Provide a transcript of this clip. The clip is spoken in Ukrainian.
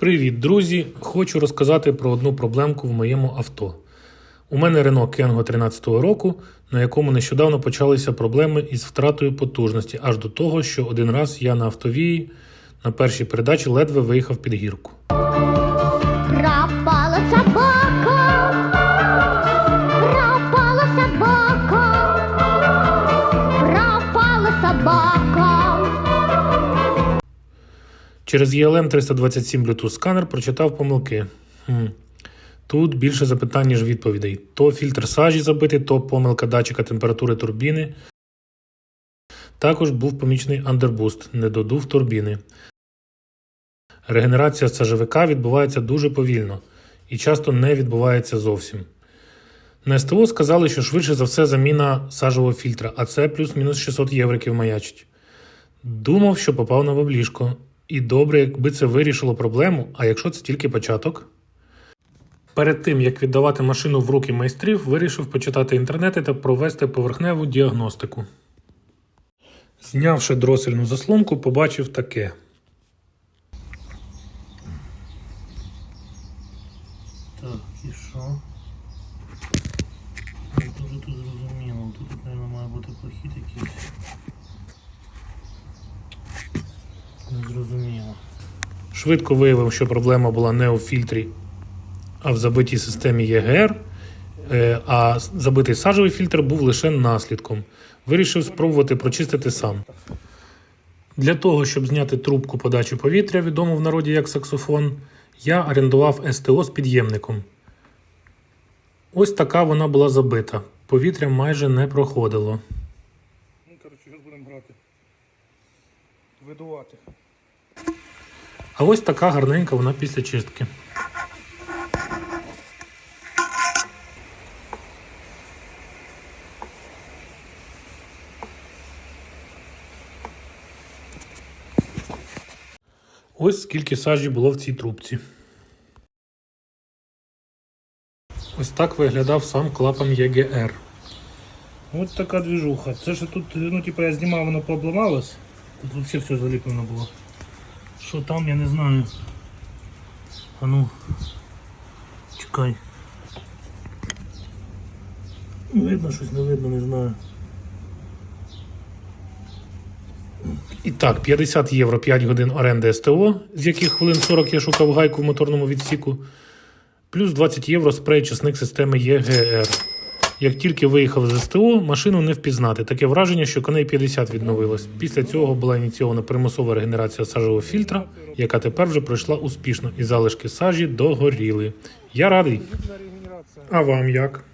Привіт, друзі! Хочу розказати про одну проблемку в моєму авто. У мене Рено Кенго 13-го року, на якому нещодавно почалися проблеми із втратою потужності, аж до того, що один раз я на автовії на першій передачі ледве виїхав під гірку. Через ELM 327 Bluetooth сканер прочитав помилки. Хм. Тут більше запитань, ніж відповідей. То фільтр сажі забитий, то помилка датчика температури турбіни. Також був помічений андербуст, недодув турбіни. Регенерація сажовика відбувається дуже повільно і часто не відбувається зовсім. На СТО сказали, що швидше за все заміна сажового фільтра, а це плюс-мінус 600 євриків маячить. Думав, що попав на баблішко. І добре, якби це вирішило проблему, а якщо це тільки початок. Перед тим, як віддавати машину в руки майстрів, вирішив почитати інтернети та провести поверхневу діагностику. Знявши дросельну заслонку, побачив таке. Так, і що? Не дуже тут зрозуміло. Тут, мабуть, має бути прохід якийсь. Зрозуміло. Швидко виявив, що проблема була не у фільтрі, а в забитій системі ЄГР, е, а забитий сажовий фільтр був лише наслідком. Вирішив спробувати прочистити сам. Для того, щоб зняти трубку подачі повітря, відому в народі як саксофон, я орендував СТО з підємником. Ось така вона була забита. Повітря майже не проходило. Видувати. А ось така гарненька вона після чистки. Ось скільки сажі було в цій трубці. Ось так виглядав сам клапан ЄГР. Ось така движуха. Це ж тут, ну, типу, я знімав, воно пообламалось. Тут взагалі все заліплено було. Що там, я не знаю. А ну. Чекай. Видно щось, не видно, не знаю. І так, 50 євро 5 годин оренди СТО, з яких хвилин 40 я шукав гайку в моторному відсіку, плюс 20 євро спрей часник системи ЄГР. Як тільки виїхав з СТО, машину не впізнати. Таке враження, що коней 50 відновилось. Після цього була ініційована примусова регенерація сажового фільтра, яка тепер вже пройшла успішно, і залишки сажі догоріли. Я радий. А вам як?